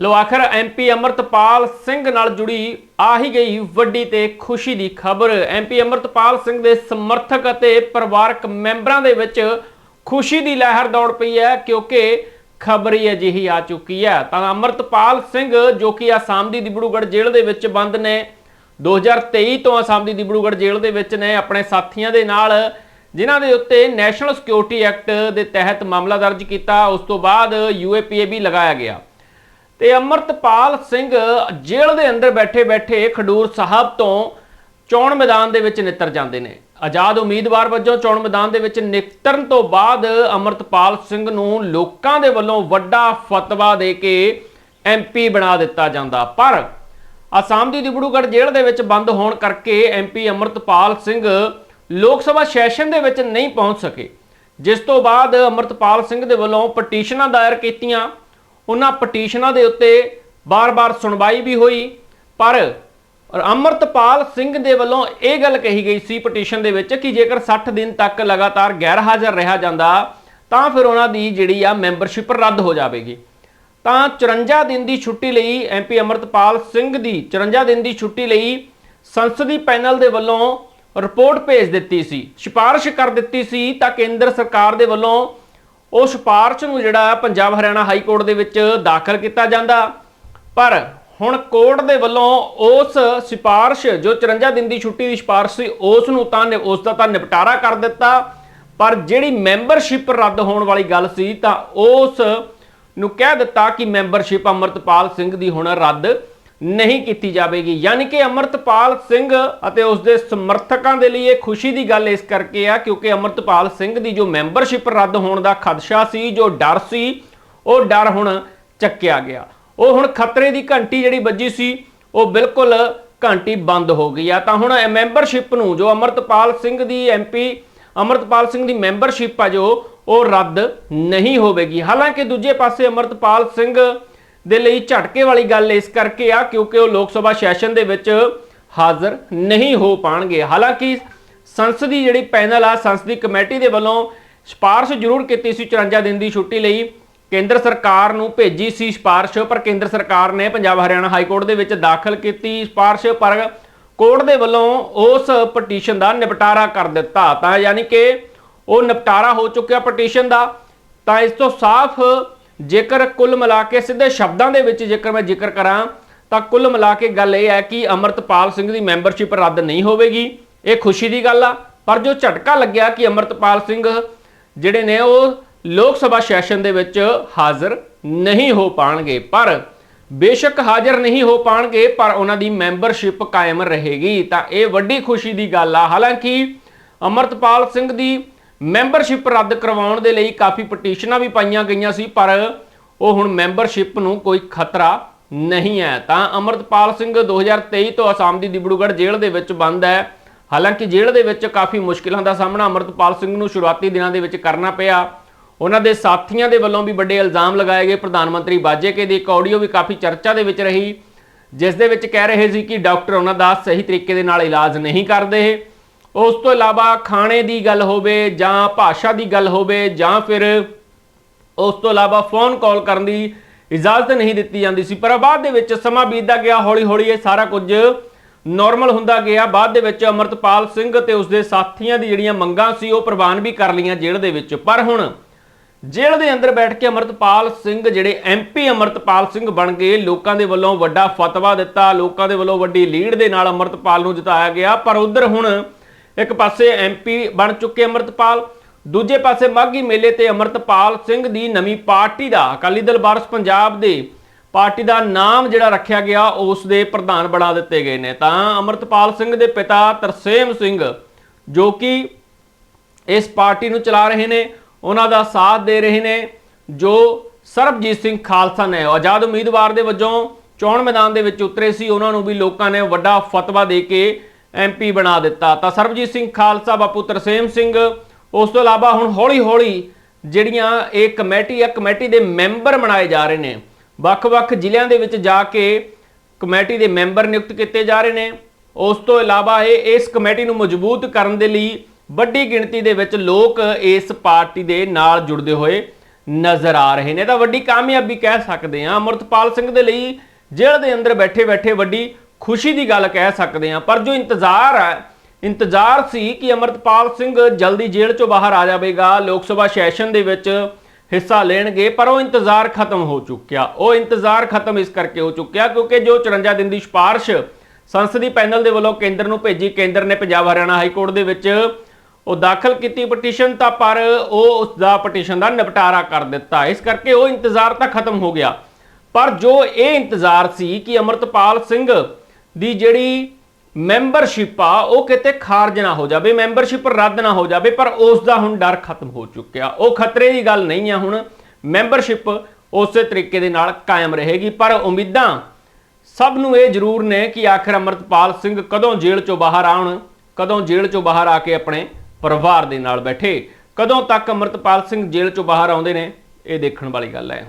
ਲੋ ਆਖਰ ਐਮਪੀ ਅਮਰਤਪਾਲ ਸਿੰਘ ਨਾਲ ਜੁੜੀ ਆ ਹੀ ਗਈ ਵੱਡੀ ਤੇ ਖੁਸ਼ੀ ਦੀ ਖਬਰ। ਐਮਪੀ ਅਮਰਤਪਾਲ ਸਿੰਘ ਦੇ ਸਮਰਥਕ ਅਤੇ ਪਰਿਵਾਰਕ ਮੈਂਬਰਾਂ ਦੇ ਵਿੱਚ ਖੁਸ਼ੀ ਦੀ ਲਹਿਰ ਦੌੜ ਪਈ ਹੈ ਕਿਉਂਕਿ ਖਬਰ ਹੀ ਅਜਿਹੀ ਆ ਚੁੱਕੀ ਹੈ। ਤਾਂ ਅਮਰਤਪਾਲ ਸਿੰਘ ਜੋ ਕਿ ਆਸਾਮ ਦੀ ਦਿਬੜੂਗੜ੍ਹ ਜੇਲ੍ਹ ਦੇ ਵਿੱਚ ਬੰਦ ਨੇ 2023 ਤੋਂ ਆਸਾਮ ਦੀ ਦਿਬੜੂਗੜ੍ਹ ਜੇਲ੍ਹ ਦੇ ਵਿੱਚ ਨੇ ਆਪਣੇ ਸਾਥੀਆਂ ਦੇ ਨਾਲ, ਜਿਨ੍ਹਾਂ ਦੇ ਉੱਤੇ ਨੈਸ਼ਨਲ ਸਿਕਿਉਰਿਟੀ ਐਕਟ ਦੇ ਤਹਿਤ ਮਾਮਲਾ ਦਰਜ ਕੀਤਾ। ਉਸ ਤੋਂ ਬਾਅਦ ਯੂਏਪੀਏਬੀ ਲਗਾਇਆ ਗਿਆ। ਤੇ ਅਮਰਤਪਾਲ ਸਿੰਘ ਜੇਲ੍ਹ ਦੇ ਅੰਦਰ ਬੈਠੇ-ਬੈਠੇ ਖਡੂਰ ਸਾਹਿਬ ਤੋਂ ਚੋਣ ਮੈਦਾਨ ਦੇ ਵਿੱਚ ਨਿੱਤਰ ਜਾਂਦੇ ਨੇ। ਆਜ਼ਾਦ ਉਮੀਦਵਾਰ ਵਜੋਂ ਚੋਣ ਮੈਦਾਨ ਦੇ ਵਿੱਚ ਨਿਕਤਰਨ ਤੋਂ ਬਾਅਦ ਅਮਰਤਪਾਲ ਸਿੰਘ ਨੂੰ ਲੋਕਾਂ ਦੇ ਵੱਲੋਂ ਵੱਡਾ ਫਤਵਾ ਦੇ ਕੇ ਐਮਪੀ ਬਣਾ ਦਿੱਤਾ ਜਾਂਦਾ। ਪਰ ਆਸਾਮ ਦੀ ਦਿਬੜੂਗੜ੍ਹ ਜੇਲ੍ਹ ਦੇ ਵਿੱਚ ਬੰਦ ਹੋਣ ਕਰਕੇ ਐਮਪੀ ਅਮਰਤਪਾਲ ਸਿੰਘ ਲੋਕ ਸਭਾ ਸੈਸ਼ਨ ਦੇ ਵਿੱਚ ਨਹੀਂ ਪਹੁੰਚ ਸਕੇ। ਜਿਸ ਤੋਂ ਬਾਅਦ ਅਮਰਤਪਾਲ ਸਿੰਘ ਦੇ ਵੱਲੋਂ ਪਟੀਸ਼ਨਾਂ ਦਾਇਰ ਕੀਤੀਆਂ। ਉਹਨਾਂ ਪਟੀਸ਼ਨਾਂ ਦੇ ਉੱਤੇ ਬਾਰ-ਬਾਰ ਸੁਣਵਾਈ ਵੀ ਹੋਈ। ਪਰ ਅਮਰਤਪਾਲ ਸਿੰਘ ਦੇ ਵੱਲੋਂ ਇਹ ਗੱਲ ਕਹੀ ਗਈ ਸੀ ਪਟੀਸ਼ਨ ਦੇ ਵਿੱਚ ਕਿ ਜੇਕਰ 60 ਦਿਨ ਤੱਕ ਲਗਾਤਾਰ ਗੈਰ ਹਾਜ਼ਰ ਰਿਹਾ ਜਾਂਦਾ, ਤਾਂ ਫਿਰ ਉਹਨਾਂ ਦੀ ਜਿਹੜੀ ਆ ਮੈਂਬਰਸ਼ਿਪ ਰੱਦ ਹੋ ਜਾਵੇਗੀ। ਤਾਂ 54 ਦਿਨ ਦੀ ਛੁੱਟੀ ਲਈ ਐਮਪੀ ਅਮਰਤਪਾਲ ਸਿੰਘ ਦੀ 54 ਦਿਨ ਦੀ ਛੁੱਟੀ ਲਈ ਸੰਸਦੀ ਪੈਨਲ ਦੇ ਵੱਲੋਂ ਰਿਪੋਰਟ ਭੇਜ ਦਿੱਤੀ ਸੀ, ਸਿਫਾਰਿਸ਼ ਕਰ ਦਿੱਤੀ ਸੀ ਤਾਂ ਕੇਂਦਰ ਸਰਕਾਰ ਦੇ ਵੱਲੋਂ ਉਹ ਸਿਫਾਰਸ਼ ਨੂੰ ਜਿਹੜਾ ਪੰਜਾਬ ਹਰਿਆਣਾ ਹਾਈ ਕੋਰਟ ਦੇ ਵਿੱਚ ਦਾਖਲ ਕੀਤਾ ਜਾਂਦਾ। ਪਰ ਹੁਣ ਕੋਰਟ ਦੇ ਵੱਲੋਂ ਉਸ ਸਿਫਾਰਸ਼, ਜੋ 54 ਦਿਨ ਦੀ ਛੁੱਟੀ ਦੀ ਸਿਫਾਰਸ਼ ਸੀ, ਉਸ ਨੂੰ ਤਾਂ ਨਿ- ਉਸ ਦਾ ਤਾਂ ਨਿਪਟਾਰਾ ਕਰ ਦਿੱਤਾ। ਪਰ ਜਿਹੜੀ ਮੈਂਬਰਸ਼ਿਪ ਰੱਦ ਹੋਣ ਵਾਲੀ ਗੱਲ ਸੀ, ਤਾਂ ਉਸ ਨੂੰ ਕਹਿ ਦਿੱਤਾ ਕਿ ਮੈਂਬਰਸ਼ਿਪ ਅਮਰਤਪਾਲ ਸਿੰਘ ਦੀ ਹੁਣ ਰੱਦ ਨਹੀਂ ਕੀਤੀ ਜਾਵੇਗੀ। ਯਾਨੀ ਕਿ ਅਮਰਤਪਾਲ ਸਿੰਘ ਅਤੇ ਉਸ ਦੇ ਸਮਰਥਕਾਂ ਦੇ ਲਈ ਇਹ ਖੁਸ਼ੀ ਦੀ ਗੱਲ ਇਸ ਕਰਕੇ ਆ, ਕਿਉਂਕਿ ਅਮਰਤਪਾਲ ਸਿੰਘ ਦੀ ਜੋ ਮੈਂਬਰਸ਼ਿਪ ਰੱਦ ਹੋਣ ਦਾ ਖਦਸ਼ਾ ਸੀ, ਜੋ ਡਰ ਸੀ, ਉਹ ਡਰ ਹੁਣ ਚੱਕਿਆ ਗਿਆ। ਉਹ ਹੁਣ ਖਤਰੇ ਦੀ ਘੰਟੀ ਜਿਹੜੀ ਵੱਜੀ ਸੀ, ਉਹ ਬਿਲਕੁਲ ਘੰਟੀ ਬੰਦ ਹੋ ਗਈ ਆ। ਤਾਂ ਹੁਣ ਮੈਂਬਰਸ਼ਿਪ ਨੂੰ ਜੋ ਅਮਰਤਪਾਲ ਸਿੰਘ ਦੀ ਐਮਪੀ ਅਮਰਤਪਾਲ ਸਿੰਘ ਦੀ ਮੈਂਬਰਸ਼ਿਪ ਆ ਜੋ, ਉਹ ਰੱਦ ਨਹੀਂ ਹੋਵੇਗੀ। ਹਾਲਾਂਕਿ ਦੂਜੇ ਪਾਸੇ ਅਮਰਤਪਾਲ ਸਿੰਘ ਦੇ ਲਈ ਝਟਕੇ ਵਾਲੀ ਗੱਲ ਇਸ ਕਰਕੇ ਆ ਕਿਉਂਕਿ ਉਹ ਲੋਕ ਸਭਾ ਸੈਸ਼ਨ ਦੇ ਵਿੱਚ ਹਾਜ਼ਰ ਨਹੀਂ ਹੋ ਪਾਣਗੇ। ਹਾਲਾਂਕਿ ਸੰਸਦੀ ਜਿਹੜੀ ਪੈਨਲ ਆ, ਸੰਸਦੀ ਕਮੇਟੀ ਦੇ ਵੱਲੋਂ ਸਿਫਾਰਿਸ਼ ਜ਼ਰੂਰ ਕੀਤੀ ਸੀ 54 ਦਿਨ ਦੀ ਛੁੱਟੀ ਲਈ। ਕੇਂਦਰ ਸਰਕਾਰ ਨੂੰ ਭੇਜੀ ਸੀ ਸਿਫਾਰਿਸ਼, ਪਰ ਕੇਂਦਰ ਸਰਕਾਰ ਨੇ ਪੰਜਾਬ ਹਰਿਆਣਾ ਹਾਈ ਕੋਰਟ ਦੇ ਵਿੱਚ ਦਾਖਲ ਕੀਤੀ ਸਿਫਾਰਿਸ਼, ਪਰ ਕੋਰਟ ਦੇ ਵੱਲੋਂ ਉਸ ਪਟੀਸ਼ਨ ਦਾ ਨਿਪਟਾਰਾ ਕਰ ਦਿੱਤਾ। ਤਾਂ ਯਾਨੀ ਕਿ ਉਹ ਨਿਪਟਾਰਾ ਹੋ ਚੁੱਕਿਆ ਪਟੀਸ਼ਨ ਦਾ। ਤਾਂ ਇਸ ਤੋਂ ਸਾਫ਼ ਜੇਕਰ ਕੁੱਲ ਮਿਲਾ ਕੇ ਸਿੱਧੇ ਸ਼ਬਦਾਂ ਦੇ ਵਿੱਚ ਜੇਕਰ ਮੈਂ ਜ਼ਿਕਰ ਕਰਾਂ, ਤਾਂ ਕੁੱਲ ਮਿਲਾ ਕੇ ਗੱਲ ਇਹ ਹੈ ਕਿ ਅਮਰਤਪਾਲ ਸਿੰਘ ਦੀ ਮੈਂਬਰਸ਼ਿਪ ਰੱਦ ਨਹੀਂ ਹੋਵੇਗੀ। ਇਹ ਖੁਸ਼ੀ ਦੀ ਗੱਲ ਆ, ਪਰ ਜੋ ਝਟਕਾ ਲੱਗਿਆ ਕਿ ਅਮਰਤਪਾਲ ਸਿੰਘ ਜਿਹੜੇ ਨੇ ਉਹ ਲੋਕ ਸਭਾ ਸੈਸ਼ਨ ਦੇ ਵਿੱਚ ਹਾਜ਼ਰ ਨਹੀਂ ਹੋ ਪਾਣਗੇ। ਪਰ ਬੇਸ਼ੱਕ ਹਾਜ਼ਰ ਨਹੀਂ ਹੋ ਪਾਣਗੇ, ਪਰ ਉਹਨਾਂ ਦੀ ਮੈਂਬਰਸ਼ਿਪ ਕਾਇਮ ਰਹੇਗੀ। ਤਾਂ ਇਹ ਵੱਡੀ ਖੁਸ਼ੀ ਦੀ ਗੱਲ ਆ। ਹਾਲਾਂਕਿ ਅਮਰਤਪਾਲ ਸਿੰਘ ਦੀ ਮੈਂਬਰਸ਼ਿਪ ਰੱਦ ਕਰਵਾਉਣ ਦੇ ਲਈ ਕਾਫੀ ਪਟੀਸ਼ਨਾਂ ਵੀ ਪਾਈਆਂ ਗਈਆਂ ਸੀ, ਪਰ ਉਹ ਹੁਣ ਮੈਂਬਰਸ਼ਿਪ ਨੂੰ ਕੋਈ ਖਤਰਾ ਨਹੀਂ ਹੈ। ਤਾਂ ਅਮਰਤਪਾਲ ਸਿੰਘ 2023 ਤੋਂ ਅਸਾਮ ਦੀ ਦਿਬੜੂਗੜ੍ਹ ਜੇਲ੍ਹ ਦੇ ਵਿੱਚ ਬੰਦ ਹੈ। ਹਾਲਾਂਕਿ ਜੇਲ੍ਹ ਦੇ ਵਿੱਚ ਕਾਫੀ ਮੁਸ਼ਕਿਲਾਂ ਦਾ ਸਾਹਮਣਾ ਅਮਰਤਪਾਲ ਸਿੰਘ ਨੂੰ ਸ਼ੁਰੂਆਤੀ ਦਿਨਾਂ ਦੇ ਵਿੱਚ ਕਰਨਾ ਪਿਆ। ਉਹਨਾਂ ਦੇ ਸਾਥੀਆਂ ਦੇ ਵੱਲੋਂ ਵੀ ਵੱਡੇ ਇਲਜ਼ਾਮ ਲਗਾਏ ਗਏ। ਪ੍ਰਧਾਨ ਮੰਤਰੀ ਬਾਜੇਕੇ ਦੀ ਇੱਕ ਆਡੀਓ ਵੀ ਕਾਫੀ ਚਰਚਾ ਦੇ ਵਿੱਚ ਰਹੀ, ਜਿਸ ਦੇ ਵਿੱਚ ਕਹਿ ਰਹੇ ਸੀ ਕਿ ਡਾਕਟਰ ਉਹਨਾਂ ਦਾ ਸਹੀ ਤਰੀਕੇ ਦੇ ਨਾਲ ਇਲਾਜ ਨਹੀਂ ਕਰਦੇ। ਉਸ ਤੋਂ ਇਲਾਵਾ ਖਾਣੇ ਦੀ ਗੱਲ ਹੋਵੇ ਜਾਂ ਭਾਸ਼ਾ ਦੀ ਗੱਲ ਹੋਵੇ ਜਾਂ ਫਿਰ ਉਸ ਤੋਂ ਇਲਾਵਾ ਫੋਨ ਕਾਲ ਕਰਨ ਦੀ ਇਜਾਜ਼ਤ ਨਹੀਂ ਦਿੱਤੀ ਜਾਂਦੀ ਸੀ। ਪਰ ਬਾਅਦ ਦੇ ਵਿੱਚ ਸਮਾਂ ਬੀਤਦਾ ਗਿਆ ਹੌਲੀ ਹੌਲੀ ਇਹ ਸਾਰਾ ਕੁਝ ਨਾਰਮਲ ਹੁੰਦਾ ਗਿਆ। ਬਾਅਦ ਦੇ ਵਿੱਚ ਅਮਰਤਪਾਲ ਸਿੰਘ ਤੇ ਉਸਦੇ ਸਾਥੀਆਂ ਦੀ ਜਿਹੜੀਆਂ ਮੰਗਾਂ ਸੀ, ਉਹ ਪ੍ਰਵਾਨ ਵੀ ਕਰ ਲਈਆਂ ਜੇਲ੍ਹ ਦੇ ਵਿੱਚ। ਪਰ ਹੁਣ ਜੇਲ੍ਹ ਦੇ ਅੰਦਰ ਬੈਠ ਕੇ ਅਮਰਤਪਾਲ ਸਿੰਘ ਜਿਹੜੇ ਐਮਪੀ ਅਮਰਤਪਾਲ ਸਿੰਘ ਬਣ ਗਏ ਲੋਕਾਂ ਦੇ ਵੱਲੋਂ ਵੱਡਾ ਫਤਵਾ ਦਿੱਤਾ, ਲੋਕਾਂ ਦੇ ਵੱਲੋਂ ਵੱਡੀ ਲੀਡ ਦੇ ਨਾਲ ਅਮਰਤਪਾਲ ਨੂੰ ਜਿਤਾਇਆ ਗਿਆ। ਪਰ ਉਧਰ ਹੁਣ ਇੱਕ ਪਾਸੇ ਐਮਪੀ ਬਣ ਚੁੱਕੇ ਅਮਰਤਪਾਲ, ਦੂਜੇ ਪਾਸੇ ਮਾਘੀ ਮੇਲੇ ਤੇ ਅਮਰਤਪਾਲ ਸਿੰਘ ਦੀ ਨਵੀਂ ਪਾਰਟੀ ਦਾ, ਅਕਾਲੀ ਦਲ ਵਾਰਸ ਪੰਜਾਬ ਦੇ ਪਾਰਟੀ ਦਾ ਨਾਮ ਜਿਹੜਾ ਰੱਖਿਆ ਗਿਆ, ਉਸ ਦੇ ਪ੍ਰਧਾਨ ਬਣਾ ਦਿੱਤੇ ਗਏ ਨੇ। ਤਾਂ ਅਮਰਤਪਾਲ ਸਿੰਘ ਦੇ ਪਿਤਾ ਤਰਸੇਮ ਸਿੰਘ, ਜੋ ਕਿ ਇਸ ਪਾਰਟੀ ਨੂੰ ਚਲਾ ਰਹੇ ਨੇ, ਉਹਨਾਂ ਦਾ ਸਾਥ ਦੇ ਰਹੇ ਨੇ, ਜੋ ਸਰਬਜੀਤ ਸਿੰਘ ਖਾਲਸਾ ਨੇ ਆਜ਼ਾਦ ਉਮੀਦਵਾਰ ਦੇ ਵਜੋਂ ਚੋਣ ਮੈਦਾਨ ਦੇ ਵਿੱਚ ਉਤਰੇ ਸੀ, ਉਹਨਾਂ ਨੂੰ ਵੀ ਲੋਕਾਂ ਨੇ ਵੱਡਾ ਫਤਵਾ ਦੇ ਕੇ ਐਮਪੀ ਬਣਾ ਦਿੱਤਾ। ਤਾਂ ਸਰਬਜੀਤ ਸਿੰਘ ਖਾਲਸਾ, ਬਾਪੂ ਤਰਸੇਮ ਸਿੰਘ, ਉਸ ਤੋਂ ਇਲਾਵਾ ਹੁਣ ਹੌਲੀ-ਹੌਲੀ ਜਿਹੜੀਆਂ ਇਹ ਕਮੇਟੀ ਆ, ਕਮੇਟੀ ਦੇ ਮੈਂਬਰ ਬਣਾਏ ਜਾ ਰਹੇ ਨੇ। ਵੱਖ-ਵੱਖ ਜ਼ਿਲ੍ਹਿਆਂ ਦੇ ਵਿੱਚ ਜਾ ਕੇ ਕਮੇਟੀ ਦੇ ਮੈਂਬਰ ਨਿਯੁਕਤ ਕੀਤੇ ਜਾ ਰਹੇ ਨੇ। ਉਸ ਤੋਂ ਇਲਾਵਾ ਇਹ, ਇਸ ਕਮੇਟੀ ਨੂੰ ਮਜ਼ਬੂਤ ਕਰਨ ਦੇ ਲਈ ਵੱਡੀ ਗਿਣਤੀ ਦੇ ਵਿੱਚ ਲੋਕ ਇਸ ਪਾਰਟੀ ਦੇ ਨਾਲ ਜੁੜਦੇ ਹੋਏ ਨਜ਼ਰ ਆ ਰਹੇ ਨੇ। ਤਾਂ ਵੱਡੀ ਕਾਮਯਾਬੀ ਕਹਿ ਸਕਦੇ ਹਾਂ, ਅਮਰਤਪਾਲ ਸਿੰਘ ਦੇ ਲਈ ਜੇਲ੍ਹ ਦੇ ਅੰਦਰ ਬੈਠੇ-ਬੈਠੇ ਵੱਡੀ ਖੁਸ਼ੀ ਦੀ ਗੱਲ ਕਹਿ ਸਕਦੇ ਹਾਂ, ਪਰ ਜੋ ਇੰਤਜ਼ਾਰ ਹੈ, ਇੰਤਜ਼ਾਰ ਸੀ ਕਿ ਅਮਰਤਪਾਲ ਸਿੰਘ ਜਲਦੀ ਜੇਲ੍ਹ ਚੋਂ ਬਾਹਰ ਆ ਜਾਵੇਗਾ, ਲੋਕ ਸਭਾ ਸੈਸ਼ਨ ਦੇ ਵਿੱਚ ਹਿੱਸਾ ਲੈਣਗੇ, ਪਰ ਉਹ ਇੰਤਜ਼ਾਰ ਖਤਮ ਹੋ ਚੁੱਕਿਆ। ਉਹ ਇੰਤਜ਼ਾਰ ਖਤਮ ਇਸ ਕਰਕੇ ਹੋ ਚੁੱਕਿਆ ਕਿਉਂਕਿ ਜੋ 54 ਦਿਨ ਦੀ ਸਿਫਾਰਿਸ਼ ਸੰਸਦੀ ਪੈਨਲ ਦੇ ਵੱਲੋਂ ਕੇਂਦਰ ਨੂੰ ਭੇਜੀ, ਕੇਂਦਰ ਨੇ ਪੰਜਾਬ ਹਰਿਆਣਾ ਹਾਈ ਕੋਰਟ ਦੇ ਵਿੱਚ ਉਹ ਦਾਖਲ ਕੀਤੀ ਪਟੀਸ਼ਨ, ਤਾਂ ਪਰ ਉਹ ਉਸ ਦਾ ਪਟੀਸ਼ਨ ਦਾ ਨਿਪਟਾਰਾ ਕਰ ਦਿੱਤਾ। ਇਸ ਕਰਕੇ ਉਹ ਇੰਤਜ਼ਾਰ ਤਾਂ ਖਤਮ ਹੋ ਗਿਆ। ਪਰ ਜੋ ਇਹ ਇੰਤਜ਼ਾਰ ਸੀ ਕਿ ਅਮਰਤਪਾਲ ਸਿੰਘ ਦੀ ਜਿਹੜੀ ਮੈਂਬਰਸ਼ਿਪ ਆ, ਉਹ ਕਿਤੇ ਖਾਰਜ ਨਾ ਹੋ ਜਾਵੇ ਮੈਂਬਰਸ਼ਿਪ ਰੱਦ ਨਾ ਹੋ ਜਾਵੇ, ਪਰ ਉਸ ਦਾ ਹੁਣ ਡਰ ਖਤਮ ਹੋ ਚੁੱਕਿਆ। ਉਹ ਖਤਰੇ ਦੀ ਗੱਲ ਨਹੀਂ ਆ ਹੁਣ। ਮੈਂਬਰਸ਼ਿਪ ਉਸੇ ਤਰੀਕੇ ਦੇ ਨਾਲ ਕਾਇਮ ਰਹੇਗੀ, ਪਰ ਉਮੀਦਾਂ ਸਭ ਨੂੰ ਇਹ ਜ਼ਰੂਰ ਨੇ ਕਿ ਆਖਰ ਅਮਰਤਪਾਲ ਸਿੰਘ ਕਦੋਂ ਜੇਲ੍ਹ ਚੋਂ ਬਾਹਰ ਆਉਣ, ਕਦੋਂ ਜੇਲ੍ਹ ਚੋਂ ਬਾਹਰ ਆ ਕੇ ਆਪਣੇ ਪਰਿਵਾਰ ਦੇ ਨਾਲ ਬੈਠੇ, ਕਦੋਂ ਤੱਕ ਅਮਰਤਪਾਲ ਸਿੰਘ ਜੇਲ੍ਹ ਚੋਂ ਬਾਹਰ ਆਉਂਦੇ ਨੇ, ਇਹ ਦੇਖਣ ਵਾਲੀ ਗੱਲ ਹੈ।